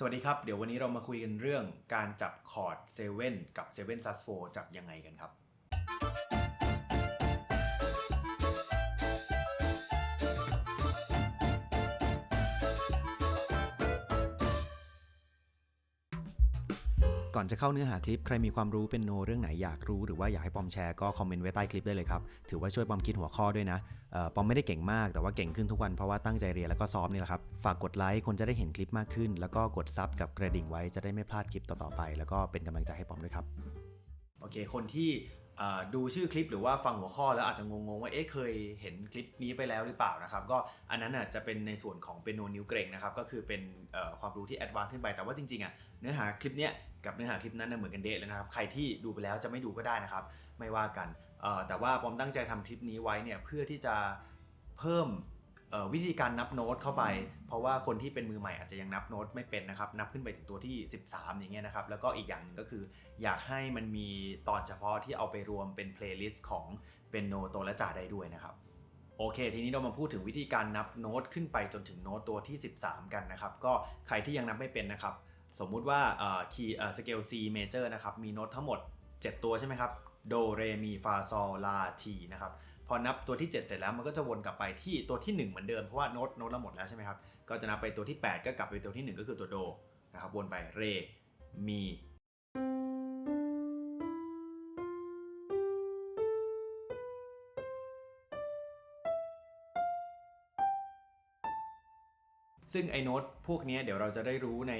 สวัสดีครับ เดี๋ยววันนี้เรามาคุยกันเรื่องการจับคอร์ดเซเว่นกับเซเว่นซัสโฟจับยังไงกันครับ ก่อนจะเข้าเนื้อหาคลิปใครมีความรู้เป็นโนเรื่องไหนอยากรู้หรือว่าอยากให้ปอมแชร์ก็คอมเมนต์ไว้ใต้คลิปได้เลยครับ ถือว่าช่วยปอมคิดหัวข้อด้วยนะออปอมไม่ได้เก่งมากแต่ว่าเก่งขึ้นทุกวันเพราะว่าตั้งใจเรียนแล้วก็ซ้อมนี่แหละครับ ฝากกดไลค์คนจะได้เห็นคลิปมากขึ้น แล้วก็กดซับกับกระดิ่งไว้จะได้ไม่พลาดคลิปต่อๆไป แล้วก็เป็นกำลังใจให้ปอมด้วยครับโอเค คนที่ ดูชื่อคลิปหรือว่าฟังหัวข้อแล้วอาจจะงงๆว่าเอ๊ะเคยเห็นคลิปนี้ไปแล้วหรือเปล่านะครับก็อันนั้นอะจะเป็นในส่วนของเป็นโนนิวเกรงนะครับก็คือเป็นความรู้ที่แอดวานซ์ขึ้นไปแต่ว่าจริงๆอะเนื้อหาคลิปเนี้ยกับเนื้อหาคลิปนั้นน่ะเหมือนกันเดะเลยนะครับใครที่ดูไปแล้วจะไม่ดูก็ได้นะครับไม่ว่ากันเอ่อแต่ว่าปอมตั้งใจทำคลิปนี้ไว้เนี่ยเพื่อที่จะเพิ่ม วิธีการนับโน้ตเข้าไป เพราะว่าคนที่เป็นมือใหม่อาจจะยังนับโน้ตไม่เป็นนะครับ นับขึ้นไปถึงตัวที่ 13 อย่างเงี้ยนะครับ แล้วก็อีกอย่างหนึ่งก็คือ อยากให้มันมีตอนเฉพาะที่เอาไปรวมเป็นเพลย์ลิสต์ของเป็นโนโตและจ่าได้ด้วยนะครับโอเค ทีนี้เรามาพูดถึงวิธีการนับโน้ตขึ้นไปจนถึงโน้ตตัวที่ 13 กันนะครับ ก็ใครที่ยังนับไม่เป็นนะครับ สมมุติว่าคีย์สเกล C major นะครับ มีโน้ตทั้งหมด 7 ตัวใช่ไหมครับ โด เร มี ฟา ซอล ลา ทีนะครับ พอนับตัวที่ 7 เสร็จแล้วมันก็จะวนกลับไปที่ตัวที่ 1 เหมือนเดิม เพราะว่าโน้ตโน้ตเราหมดแล้วใช่ไหมครับ ก็จะนับไปตัวที่ 8 ก็กลับไปตัวที่ 1 ก็คือตัวโดนะครับวนไปเรมีซึ่งไอ้โน้ตพวกนี้เดี๋ยวเราจะได้รู้ใน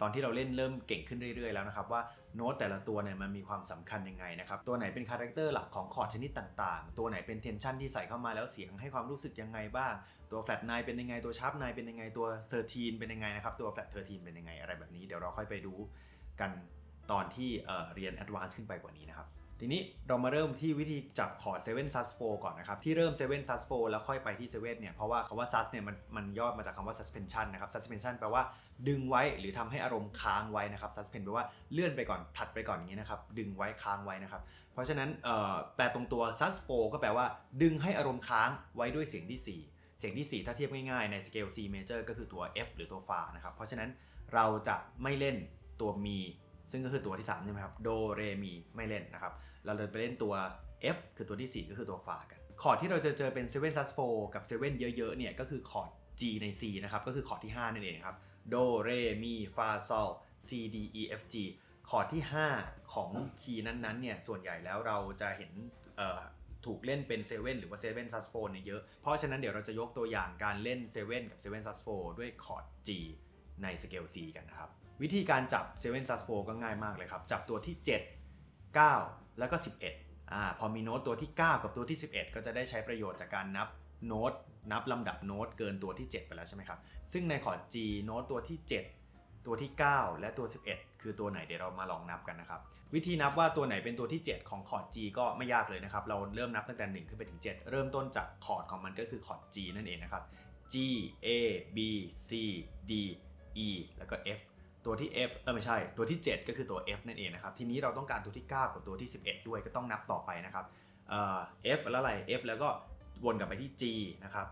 ตอนที่เราเล่นเริ่มเก่งขึ้นเรื่อยๆแล้วนะครับว่าโน้ตแต่ละตัวเนี่ยมันมีความสำคัญยังไงนะครับตัวไหนเป็นคาแรคเตอร์หลักของคอร์ดชนิดต่างๆ ตัวไหนเป็นเทนชันที่ใส่เข้ามาแล้วเสียงให้ความรู้สึกยังไงบ้าง ตัวแฟลตไนเป็นยังไงตัวชาร์ปไนเป็นยังไงตัว13 เป็นยังไงนะครับตัวแฟลต13 เป็นยังไงอะไรแบบนี้เดี๋ยวเราค่อยไปดูกันตอนที่เเรียนแอดวานซ์ขึ้นไปกว่านี้นะครับ ทีนี้เรามาเริ่มที่วิธีจับคอร์ด7 sus 4ก่อนนะครับ ที่เริ่ม7 sus 4แล้วค่อยไปที่7เว่นเนี่ย เพราะว่าคำว่า sus เนี่ยมันมันย่อมาจากคำว่า suspension นะครับ suspension แปลว่าดึงไว้หรือทำให้อารมณ์ค้างไว้นะครับ suspend แปลว่าเลื่อนไปก่อนผลัดไปก่อนอย่างนี้นะครับดึงไว้ค้างไว้นะครับเพราะฉะนั้นแปลตรงตัว sus 4ก็แปลว่าดึงให้อารมณ์ค้างไว้ด้วยเสียงที่ 4 เสียงที่ 4 ถ้าเทียบง่ายๆในสเกล C major ก็คือตัว F หรือตัว fa นะครับเพราะฉะนั้นเราจะไม่เล่นตัวมี ซึ่งก็คือตัวที่3ใช่ไหมครับโดเรมีไม่เล่นนะครับ เราเลยไปเล่นตัว F คือตัวที่ 4 ก็คือตัวฟากัน คอร์ดที่เราจะเจอเป็น7 sus 4กับ 7 เยอะๆเนี่ยก็คือคอร์ด G ใน C นะครับก็คือคอร์ดที่ 5 นั่นเองครับโดเรมีฟาซอล C D E F G คอร์ดที่ 5 ของคีย์นั้นๆเนี่ยส่วนใหญ่แล้วเราจะเห็นถูกเล่นเป็น7หรือว่า7 sus 4เนี่ยเยอะ เพราะฉะนั้นเดี๋ยวเราจะยกตัวอย่างการเล่น7กับ7 sus 4ด้วยคอร์ด G ในสเกล C กันนะครับ วิธีการจับ7 sus 4ก็ง่ายมากเลยครับ จับตัวที่ 7 9 แล้วก็ 11อ่าพอมีโน้ตตัวที่ 9 กับตัวที่ 11 ก็จะได้ใช้ประโยชน์จากการนับโน้ตนับลำดับโน้ตเกินตัวที่ 7 ไปแล้วใช่ไหมครับ ซึ่งในคอร์ด G โน้ตตัวที่ 7 ตัวที่ 9 และตัว 11 คือตัวไหนเดี๋ยวเรามาลองนับกันนะครับ วิธีนับว่าตัวไหนเป็นตัวที่ 7 ของคอร์ด G ก็ไม่ยากเลยนะครับ เราเริ่มนับตั้งแต่ 1 ขึ้นไปถึง 7 เริ่มต้นจากคอร์ดของมันก็คือคอร์ด G นั่นเองนะครับ G A B C D E แล้วก็ F ตัวที่ F เออไม่ใช่ ตัวที่ 7 ก็คือตัว F นั่นเองนะครับ ทีนี้เราต้องการตัวที่ 9 กับตัวที่ 11 ด้วยก็ต้องนับต่อไปนะครับเอ่อ F แล้วอะไร F แล้วก็วนกลับไปที่ G นะครับ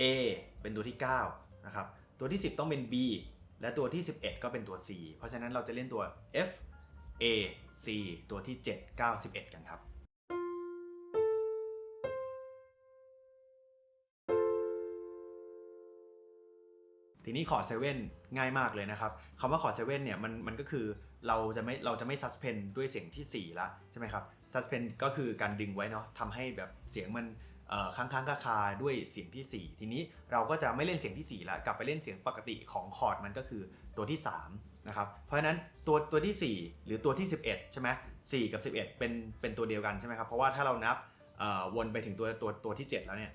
A เป็นตัวที่9นะครับ ตัวที่ 10 ต้องเป็น B และตัวที่ 11 ก็เป็นตัว C เพราะฉะนั้นเราจะเล่นตัว F A C ตัวที่ 7 9 11 กันครับ ทีนี้คอร์ด7ง่ายมากเลยนะครับคำว่าคอร์ด7เนี่ยมันมันก็คือเราจะไม่เราจะไม่ suspend ด้วยเสียงที่ 4 ละใช่ไหมครับ suspend ก็คือการดึงไว้เนาะทำให้แบบเสียงมันเอ่อค้างๆคาด้วยเสียงที่ 4 ทีนี้เราก็จะไม่เล่นเสียงที่ 4 ละกลับไปเล่นเสียงปกติของคอร์ดมันก็คือตัวที่3นะครับเพราะฉะนั้นตัวตัวที่ 4 หรือตัวที่ 11 ใช่ไหม4กับ 11 เป็นเป็นตัวเดียวกันใช่ไหมครับเพราะว่าถ้าเรานับวนไปถึงตัวตัวตัวที่ 7 แล้วเนี่ย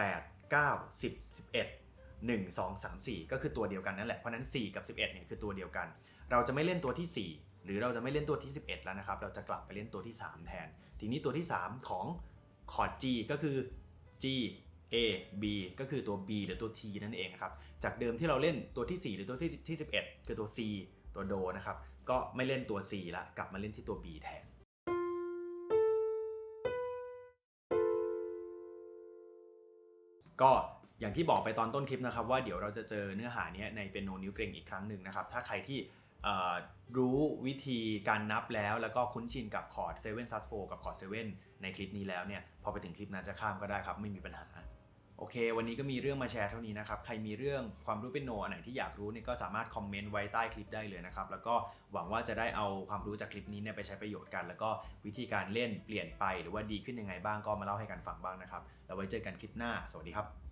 8 9 10 11 1 2 3 4 ก็คือตัวเดียวกันนั่นแหละ เพราะฉะนั้น 4 กับ 11เนี่ยคือตัวเดียวกัน เราจะไม่เล่นตัวที่ 4 หรือเราจะไม่เล่นตัวที่ 11 แล้วนะครับ เราจะกลับไปเล่นตัวที่ 3 แทน ทีนี้ตัวที่ 3 ของคอร์ด G ก็คือ G A B ก็คือตัว B หรือตัว T นั่นเองนะครับ จากเดิมที่เราเล่นตัวที่ 4 หรือตัวที่ที่ 11 คือตัว C ตัวโดนะครับ ก็ไม่เล่นตัว C ละกลับมาเล่นที่ตัว B แทนก็ อย่างที่บอกไปตอนต้นคลิปนะครับว่าเดี๋ยวเราจะเจอเนื้อหาเนี้ยในเป็นโนนิ้วเกรงอีกครั้งหนึ่งนะครับ ถ้าใครที่รู้วิธีการนับแล้วแล้วก็คุ้นชินกับคอร์ด7 sus 4กับคอร์ด7ในคลิปนี้แล้วเนี่ยพอไปถึงคลิปนั้นจะข้ามก็ได้ครับ ไม่มีปัญหา โอเค วันนี้ก็มีเรื่องมาแชร์เท่านี้นะครับ ใครมีเรื่องความรู้เป็นโนอันไหนที่อยากรู้เนี่ยก็สามารถคอมเมนต์ไว้ใต้คลิปได้เลยนะครับ แล้วก็หวังว่าจะได้เอาความรู้จากคลิปนี้เนี่ยไปใช้ประโยชน์กัน แล้วก็วิธีการเล่นเปลี่ยนไปหรือว่าดีขึ้นยังไงบ้างก็มาเล่าให้กันฟังบ้างนะครับแล้วไว้เจอกันคลิปหน้า สวัสดีครับ